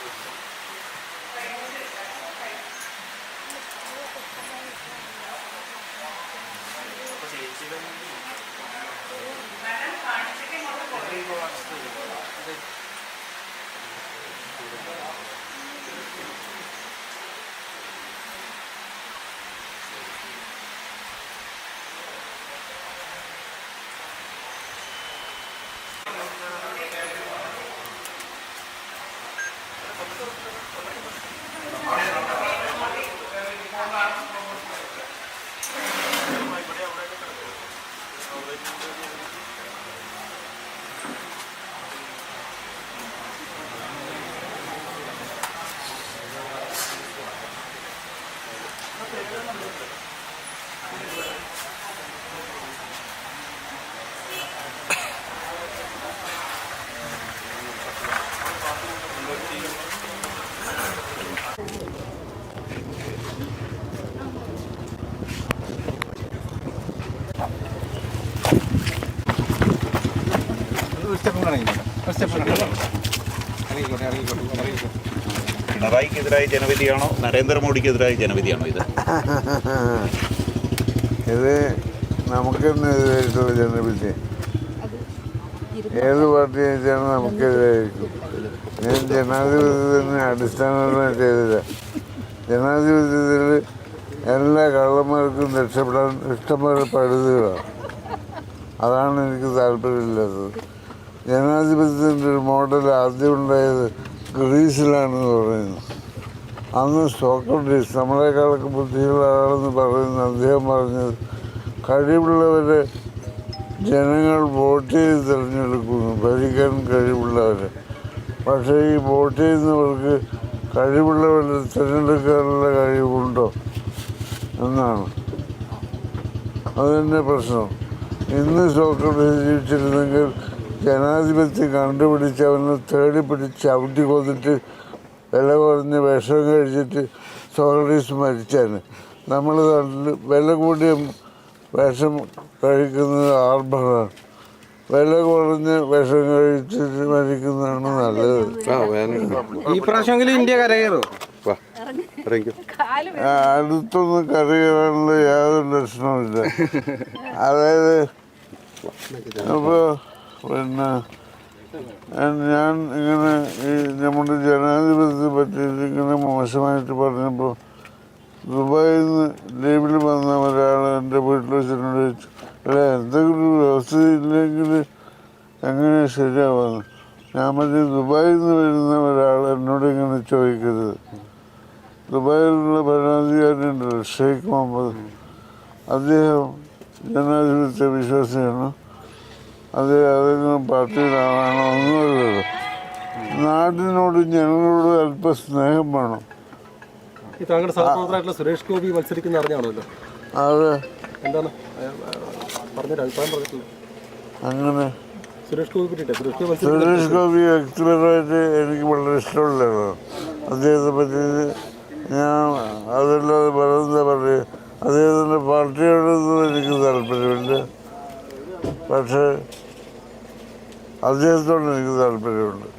Kardon ഒരു step കൂടെ ഇറങ്ങിക്കോട്ടെ step കൂടെ ഇറങ്ങിക്കോട്ടെ ഇറങ്ങിക്കോട്ടെ ഇറങ്ങിക്കോട്ടെ പിണറായിക്കെതിരായ ജനവിധിയാണോ? നരേന്ദ്രമോദിക്കെതിരായ ജനവിധിയാണോ ഇത്? ഇത് നമുക്കെതിരായിട്ടുള്ള ജനവിധി. ഏത് പാർട്ടി നമുക്ക് നമുക്കെതിരായിരിക്കും ഞാൻ ജനാധിപത്യത്തിന് അടിസ്ഥാനപരമായി ചെയ്തില്ല ജനാധിപത്യത്തിൽ എല്ലാ കള്ളന്മാർക്കും രക്ഷപ്പെടാൻ ഇഷ്ടംപോലെ പഴുതുകളാണ് അതാണ് എനിക്ക് താല്പര്യമില്ലാത്തത്. ജനാധിപത്യത്തിന്റെ ഒരു മോഡൽ ആദ്യം ഉണ്ടായത് ഗ്രീസിലാണെന്ന് പറയുന്നു. അന്ന് സോക്രട്ടീസ് നമ്മളെക്കാളൊക്കെ ബുദ്ധിയുള്ള ആളെന്ന് പറയുന്ന അദ്ദേഹം പറഞ്ഞത് കഴിവുള്ളവരെ ജനങ്ങൾ വോട്ട് ചെയ്ത് തിരഞ്ഞെടുക്കുന്നു ഭരിക്കാൻ കഴിവുള്ളവരെ. പക്ഷേ ഈ വോട്ട് ചെയ്യുന്നവർക്ക് കഴിവുള്ളവരെ തിരഞ്ഞെടുക്കാനുള്ള കഴിവുണ്ടോ? എന്നാണ്. അതെന്നെ പ്രശ്നം. ഇന്ന് സോക്രട്ടീസ് ജീവിച്ചിരുന്നെങ്കിൽ ജനാധിപത്യം കണ്ടുപിടിച്ച് അവനെ തേടി പിടിച്ച് ചവിട്ടി കൊന്നിട്ട് വില കുറഞ്ഞ് വിഷം കഴിച്ചിട്ട് സോളറീസ് മരിച്ചാണ് നമ്മൾ നാട്ടിൽ വില കൂടിയ വിഷം കഴിക്കുന്നത് ആർഭറാണ് വില കുറഞ്ഞ് വിഷം കഴിച്ചിട്ട് മരിക്കുന്നതാണ് നല്ലത്. ഈ പ്രാവശ്യമെങ്കിലും ഇന്ത്യ കരകയറും അടുത്തൊന്നും കറിയാനുള്ള യാതൊരു ലക്ഷണമില്ല അതായത് അപ്പോൾ പിന്നെ ഞാൻ- ഇങ്ങനെ ഈ നമ്മുടെ ജനാധിപത്യത്തെ പറ്റിയിട്ട് ഇങ്ങനെ മോശമായിട്ട് പറഞ്ഞപ്പോൾ ദുബായിൽ നിന്ന് ലീവിൽ വന്ന ഒരാൾ എന്റെ വീട്ടിൽ വെച്ചിട്ടുണ്ട്. ചോദിച്ചു അല്ല എന്തെങ്കിലും വ്യവസ്ഥ ഇല്ലെങ്കിൽ എങ്ങനെ ശരിയാവാന്ന്? ഞാൻ പറഞ്ഞു ദുബായിൽ നിന്ന് വരുന്ന ഒരാൾ എന്നോട് ഇങ്ങനെ ചോദിക്കരുത്. ദുബായിലുള്ള ഭരണാധികാരി ഉണ്ടല്ലോ ഷെയ്ഖ് മുഹമ്മദ്. അദ്ദേഹം ജനാധിപത്യ വിശ്വാസിയാണ്. അത് ഏതെങ്കിലും പാർട്ടിയിലാണോ ഒന്നുമല്ലല്ലോ. നാടിനോട് ജനങ്ങളോട് അല്പം സ്നേഹം വേണം. ഈ താങ്കളുടെ സഹപ്രവർത്തകരായിട്ടുള്ള സുരേഷ് ഗോപി മത്സരിക്കുന്ന അറിഞ്ഞാണല്ലോ. അത്. എന്താണ്? പറഞ്ഞൊരു അഭിപ്രായം പറഞ്ഞിട്ടില്ല അങ്ങനെ. സുരേഷ് ഗോപി പറ്റിയിട്ടെ സുരേഷ് ഗോപി സുരേഷ് ഗോപി വ്യക്തിപരമായിട്ട് എനിക്ക് വളരെ ഇഷ്ടമുള്ളതാണ്. അദ്ദേഹത്തെ പറ്റി ഞാൻ അതല്ലാതെ അദ്ദേഹത്തോട് എനിക്ക് താല്പര്യമുണ്ട്